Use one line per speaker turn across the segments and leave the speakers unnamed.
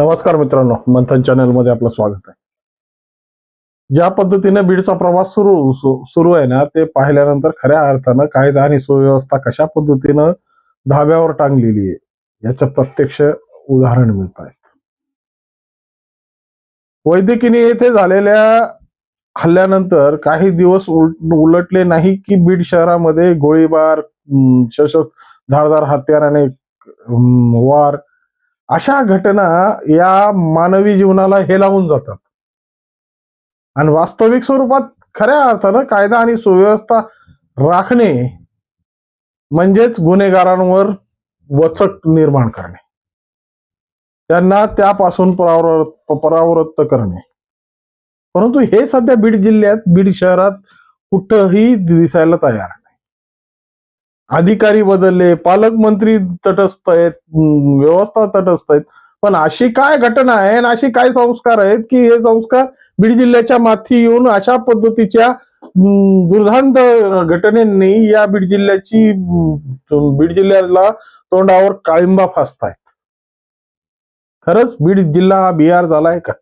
नमस्कार मित्रांनो मंथन चॅनलमध्ये आपलं स्वागत आहे. ज्या पद्धतीने बीडचा प्रवास सुरू सुरू आहे ना ते पाहिल्यानंतर खऱ्या अर्थानं कायदा आणि सुव्यवस्था कशा पद्धतीनं धाब्यावर टांगलेली आहे याचं प्रत्यक्ष उदाहरण मिळत आहेत वैद्यकीने येथे झालेल्या हल्ल्यानंतर काही दिवस उल- उलटले नाही की बीड शहरामध्ये गोळीबार सशस्त्र धारदार हत्याराने वार अशा घटना या मानवी जीवनाला हेलावून जातात. आणि वास्तविक स्वरूपात खऱ्या अर्थानं कायदा आणि सुव्यवस्था राखणे म्हणजेच गुन्हेगारांवर वचक निर्माण करणे. त्यांना त्यापासून परावृत्त परावृत्त करणे. परंतु हे सध्या बीड जिल्ह्यात बीड शहरात कुठंही दिसायला तयार अधिकारी बदलले पालकमंत्री तटस्थ आहेत व्यवस्था तटस्थ आहेत. पण अशी काय घटना आहे आणि अशी काय संस्कार आहेत की हे संस्कार बीड जिल्ह्याच्या माथी येऊन अशा पद्धतीच्या दुर्धांत घटनेंनी या बीड जिल्ह्याची बीड जिल्ह्याला तोंडावर काळिंबा फासतायत. खरंच बीड जिल्हा हा बिहार झालाय का?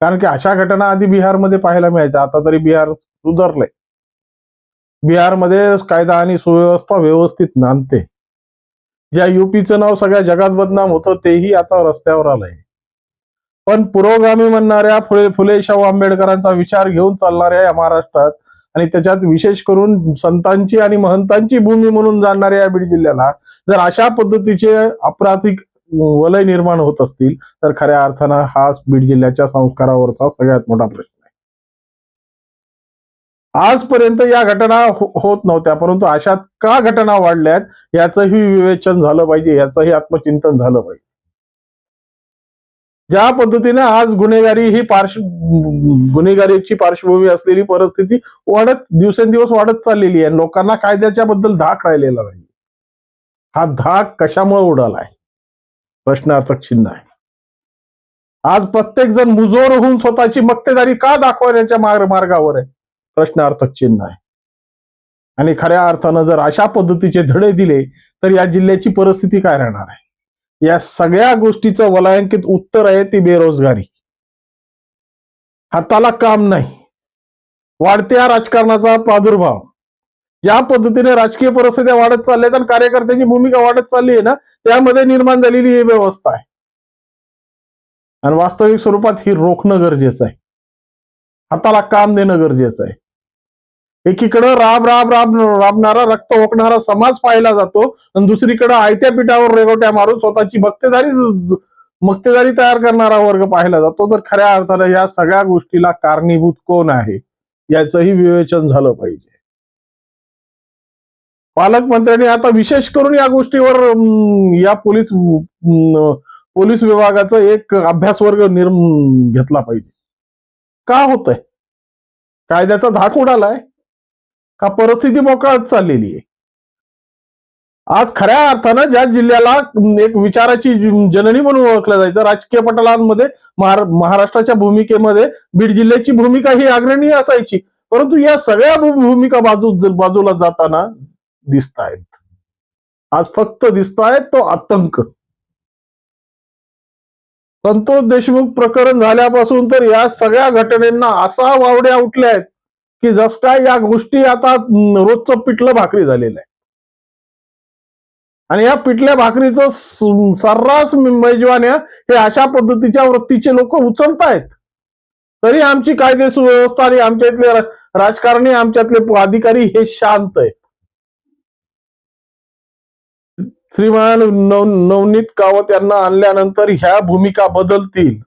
कारण की अशा घटना आधी बिहारमध्ये पाहायला मिळायच्या आता तरी बिहार सुधारलंय. बिहारमध्ये कायदा आणि सुव्यवस्था व्यवस्थित नांदते. ज्या युपीचं नाव सगळ्या जगात बदनाम होतं तेही आता रस्त्यावर आलंय. पण पुरोगामी म्हणणाऱ्या फुले फुले शाहू आंबेडकरांचा विचार घेऊन चालणाऱ्या या महाराष्ट्रात आणि त्याच्यात विशेष करून संतांची आणि महंतांची भूमी म्हणून जाणणाऱ्या या बीड जिल्ह्याला जर अशा पद्धतीचे अपराधिक वलय निर्माण होत असतील तर खऱ्या अर्थानं हा बीड जिल्ह्याच्या संस्कारावरचा सगळ्यात मोठा प्रश्न. आजपर्यंत या घटना हो- होत नव्हत्या परंतु अशात का घटना वाढल्यात याचंही विवेचन झालं पाहिजे याचंही आत्मचिंतन झालं पाहिजे. ज्या पद्धतीने आज गुन्हेगारी ही पार्श्व गुन्हेगारीची पार्श्वभूमी असलेली परिस्थिती वाढत दिवसेंदिवस वाढत चाललेली आहे लोकांना कायद्याच्या बद्दल धाक राहिलेला नाही. हा धाक कशामुळे उडाला आहे? प्रश्नार्थक चिन्ह आहे. आज प्रत्येक जण मुजोर होऊन स्वतःची मक्तेदारी का दाखवण्याच्या मार्गावर आहे? प्रश्नार्थक चिन्ह आहे. आणि खऱ्या अर्थानं जर अशा पद्धतीचे धडे दिले तर या जिल्ह्याची परिस्थिती काय राहणार आहे? या सगळ्या गोष्टीचं वलायंकित उत्तर आहे ती बेरोजगारी. हाताला काम नाही. वाढत्या राजकारणाचा प्रादुर्भाव. ज्या पद्धतीने राजकीय परिस्थिती वाढत चालल्या आणि कार्यकर्त्यांची भूमिका वाढत चालली आहे ना त्यामध्ये निर्माण झालेली ही व्यवस्था आहे. आणि वास्तविक स्वरूपात ही रोखणं गरजेचं आहे. हाताला काम देणं गरजेचं आहे. एकीकडं राब राब राब राबणारा रक्त ओकणारा समाज पाहिला जातो आणि दुसरीकडे आयत्या पिठावर रेगोट्या मारून स्वतःची भक्तेदारी मक्तेदारी तयार करणारा वर्ग पाहिला जातो. तर खऱ्या अर्थानं या सगळ्या गोष्टीला कारणीभूत कोण आहे? याचंही विवेचन झालं पाहिजे. पालकमंत्र्यांनी आता विशेष करून या गोष्टीवर या पोलीस पोलीस विभागाचा एक अभ्यास वर्ग निर्म घेतला पाहिजे. का होतंय? कायद्याचा धाक उडालाय. का परिस्थिती मोकळत चाललेली आहे? आज खऱ्या अर्थानं ज्या जिल्ह्याला एक विचाराची जननी म्हणून ओळखलं जायचं राजकीय पटलांमध्ये महाराष्ट्राच्या भूमिकेमध्ये बीड जिल्ह्याची भूमिका ही अग्रणी असायची. परंतु या सगळ्या भू- भूमिका बाजू बाजूला जाताना दिसत आहेत आज फक्त दिसत आहेत तो आतंक. संतोष देशमुख प्रकरण झाल्यापासून तर या सगळ्या घटनेंना असा वावड्या उठल्या आहेत की जस काय या गोष्टी आता रोजचं पिठलं भाकरी झालेलं आहे. आणि या पिठल्या भाकरीचं सर्रास मेजवान्या हे अशा पद्धतीच्या वृत्तीचे लोक उचलतायत. तरी आमची कायदे सुव्यवस्था आणि आमच्या इथले राजकारणी आमच्यातले अधिकारी हे शांत आहेत. श्रीमान नव नवनीत कावत यांना आणल्यानंतर ह्या भूमिका बदलतील.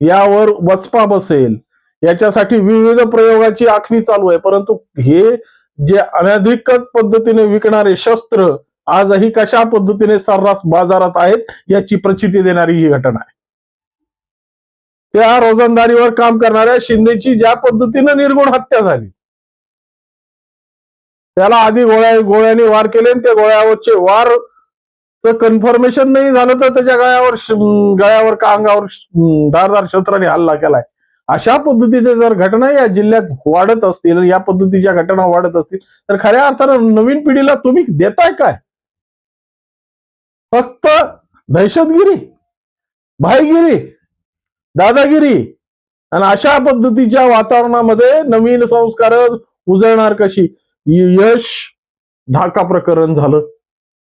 यावर वचपा बसेल. याच्यासाठी विविध प्रयोगाची आखणी चालू आहे. परंतु हे जे अनधिकृत पद्धतीने विकणारे शस्त्र आजही कशा पद्धतीने सर्रास बाजारात आहेत याची प्रचिती देणारी ही घटना आहे. त्या रोजंदारीवर काम करणाऱ्या शिंदेची ज्या पद्धतीने निर्गुण हत्या झाली त्याला आधी गोळ्या गोळ्याने वार केले आणि त्या गोळ्यावरचे वार कन्फर्मेशन नाही झालं तर त्याच्या गळ्यावर गळ्यावर का अंगावर धारदार शस्त्राने हल्ला केलाय. अशा पद्धतीच्या जर घटना या जिल्ह्यात वाढत असतील या पद्धतीच्या घटना वाढत असतील तर खऱ्या अर्थानं नवीन पिढीला तुम्ही देताय काय? फक्त दहशतगिरी भाईगिरी दादागिरी आणि अशा पद्धतीच्या वातावरणामध्ये नवीन संस्कार उजळणार कशी? यश ढाका प्रकरण झालं.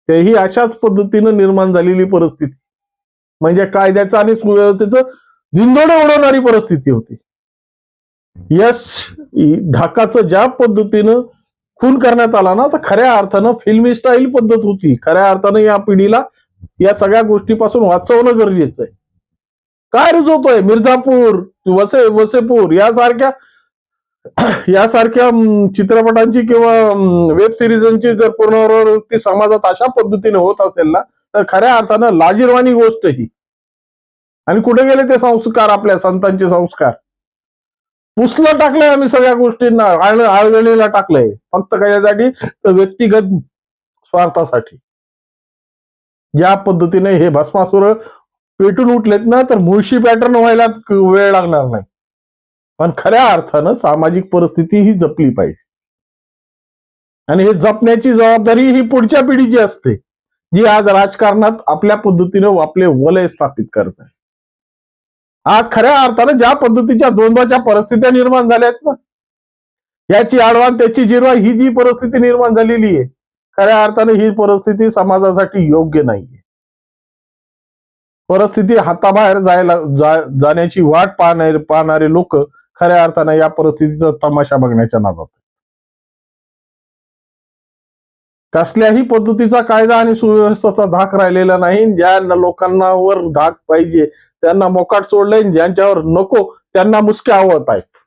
तेही अशाच पद्धतीनं निर्माण झालेली परिस्थिती. म्हणजे कायद्याचं आणि सुव्यवस्थेचं धिंदोडे उडवणारी परिस्थिती होती. यस ढाकाचं ज्या पद्धतीनं खून करण्यात आला ना तर खऱ्या अर्थानं फिल्मी स्टाईल पद्धत होती. खऱ्या अर्थानं या पिढीला या सगळ्या गोष्टीपासून वाचवणं गरजेचं आहे. काय रुजवतोय? मिर्झापूर वसे वसेपूर यासारख्या यासारख्या चित्रपटांची किंवा वेब सिरीजांची जर पुनरावृत्ती समाजात अशा पद्धतीने होत असेल ना तर खऱ्या अर्थानं लाजीरवाणी गोष्ट ही आणि कुठे गेले ते संस्कार आपल्या संतांचे संस्कार? पुसलं टाकलंय आम्ही सगळ्या गोष्टींना आळ- आळवेळीला टाकलंय. फक्त कशासाठी? तर व्यक्तिगत स्वार्थासाठी. या पद्धतीने हे भस्मासुर पेटून उठलेत ना तर मुळशी पॅटर्न व्हायला वेळ लागणार नाही. पण खऱ्या अर्थानं सामाजिक परिस्थिती ही जपली पाहिजे. आणि हे जपण्याची जबाबदारी ही पुढच्या पिढीची असते जी आज राजकारणात आपल्या पद्धतीनं आपले वलय स्थापित करत आहे. आज खऱ्या अर्थानं ज्या पद्धतीच्या द्वंद्वाच्या परिस्थित्या निर्माण झाल्या आहेत ना याची आडवान त्याची जिरवा ही जी परिस्थिती निर्माण झालेली आहे खऱ्या अर्थानं ही परिस्थिती समाजासाठी योग्य नाहीये. परिस्थिती हाताबाहेर जायला जा- जाण्याची वाट पाहणारे पाहणारे लोक खऱ्या अर्थानं या परिस्थितीचा तमाशा बघण्याच्या नादात कसल्याही पद्धतीचा कायदा आणि सुव्यवस्थेचा धाक राहिलेला नाही ज्या लोकांना वर धाक पाहिजे त्यांना मोकाट सोडलंय ज्यांच्यावर नको त्यांना मुसके आवडत आहेत.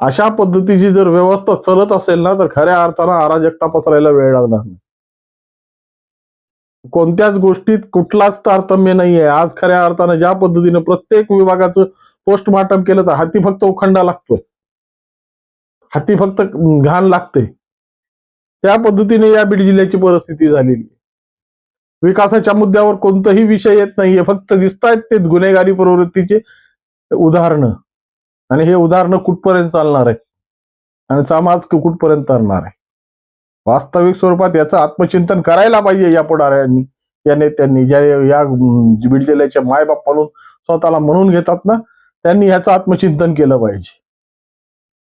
अशा पद्धतीची जर व्यवस्था चलत असेल ना तर खऱ्या अर्थानं अराजकता पसरायला वेळ लागणार नाही. कोणत्याच गोष्टीत कुठलाच तारतम्य नाहीये. आज खऱ्या अर्थानं ज्या पद्धतीनं प्रत्येक विभागाचं पोस्टमार्टम केलं तर हाती फक्त उखंडा लागतोय. हाती फक्त घाण लागते त्या पद्धतीने या बीड जिल्ह्याची परिस्थिती झालेली विकासाच्या मुद्द्यावर कोणताही विषय येत नाहीये. फक्त दिसतायत ते गुन्हेगारी प्रवृत्तीचे उदाहरणं. आणि हे उदाहरणं कुठपर्यंत चालणार आहे आणि समाज कुठपर्यंत चालणार आहे? वास्तविक स्वरूपात याचं आत्मचिंतन करायला पाहिजे या पुढाऱ्यांनी या नेत्यांनी ज्या या अं, बीड जिल्ह्याच्या मायबाप म्हणून स्वतःला म्हणून घेतात ना त्यांनी याचं आत्मचिंतन केलं पाहिजे.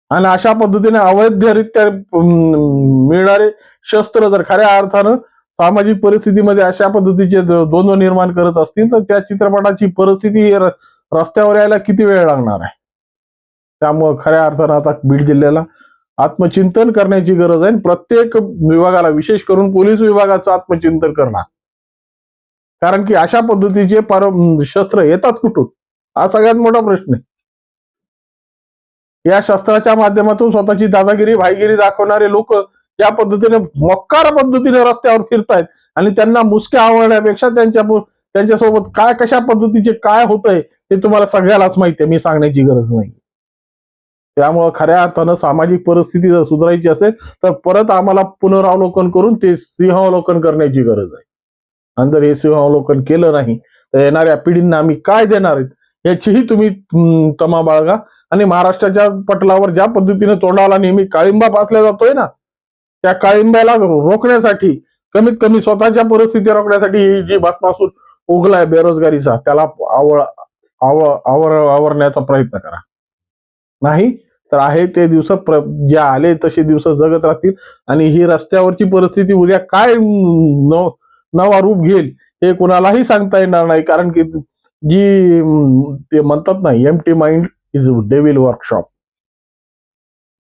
आणि अशा पद्धतीने अवैधरित्या मिळणारे शस्त्र जर खऱ्या अर्थानं सामाजिक परिस्थितीमध्ये अशा पद्धतीचे द्वंद्व निर्माण करत असतील तर त्या चित्रपटाची परिस्थिती रस्त्यावर यायला किती वेळ लागणार आहे? त्यामुळं खऱ्या अर्थानं आता बीड जिल्ह्याला आत्मचिंतन करण्याची गरज आहे. प्रत्येक विभागाला विशेष करून पोलीस विभागाचं आत्मचिंतन करणार. कारण की अशा पद्धतीचे पर शस्त्र येतात कुठून? हा सगळ्यात मोठा प्रश्न आहे. या शस्त्राच्या माध्यमातून स्वतःची दादागिरी भाईगिरी दाखवणारे लोक या पद्धतीने मक्कार पद्धतीने रस्त्यावर फिरतायत. आणि त्यांना मुसक्या आवडण्यापेक्षा त्यांच्या त्यांच्यासोबत काय कशा पद्धतीचे काय होतंय ते तुम्हाला सगळ्यालाच माहिती आहे. मी सांगण्याची गरज नाही. त्यामुळं खऱ्या अर्थानं सामाजिक परिस्थिती जर सुधारायची असेल तर परत आम्हाला पुनरावलोकन करून ते सिंहावलोकन करण्याची गरज आहे. आणि जर हे सिंहावलोकन केलं नाही तर येणाऱ्या पिढींना आम्ही काय देणार आहेत? याचीही तुम्ही तमा बाळगा. आणि महाराष्ट्राच्या पटलावर ज्या पद्धतीने तोंडाला नेहमी काळिंबा पासला जातोय ना त्या काळिंब्याला रोखण्यासाठी कमीत कमी स्वतःच्या परिस्थिती रोखण्यासाठी ही जी बसपासून उगलाय बेरोजगारीचा त्याला आवळ आव आवर आवरण्याचा प्रयत्न करा. नाही तर आहे ते दिवस जे आले तसे दिवस जगत राहतील आणि ही रस्त्यावरची परिस्थिती उद्या काय नव नवा रूप घेईल हे कुणालाही सांगता येणार नाही. कारण की जी ते म्हणतात ना empty mind is devil workshop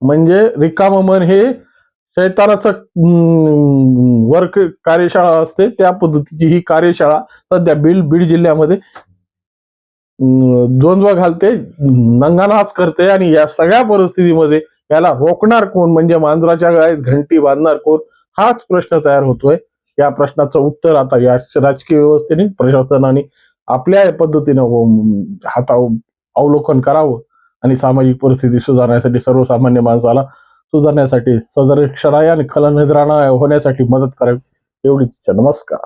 म्हणजे रिकाम मन हे शैतानाचं वर्क कार्यशाळा असते त्या पद्धतीची ही कार्यशाळा सध्या बीड बीड जिल्ह्यामध्ये द्वंद्व घालते नंगानाच करते आणि या सगळ्या परिस्थितीमध्ये याला रोखणार कोण? म्हणजे मांजराच्या गळ्यात घंटी बांधणार कोण? हाच प्रश्न तयार होतोय. या प्रश्नाचं उत्तर आता या राजकीय व्यवस्थेने प्रशासनाने आपल्या पद्धतीनं हाताव हाता अवलोकन करावं आणि सामाजिक परिस्थिती सुधारण्यासाठी सर्वसामान्य माणसाला सुधारण्यासाठी सदर क्षणाय आणि होण्यासाठी मदत करावी. एवढीच इच्छा. नमस्कार.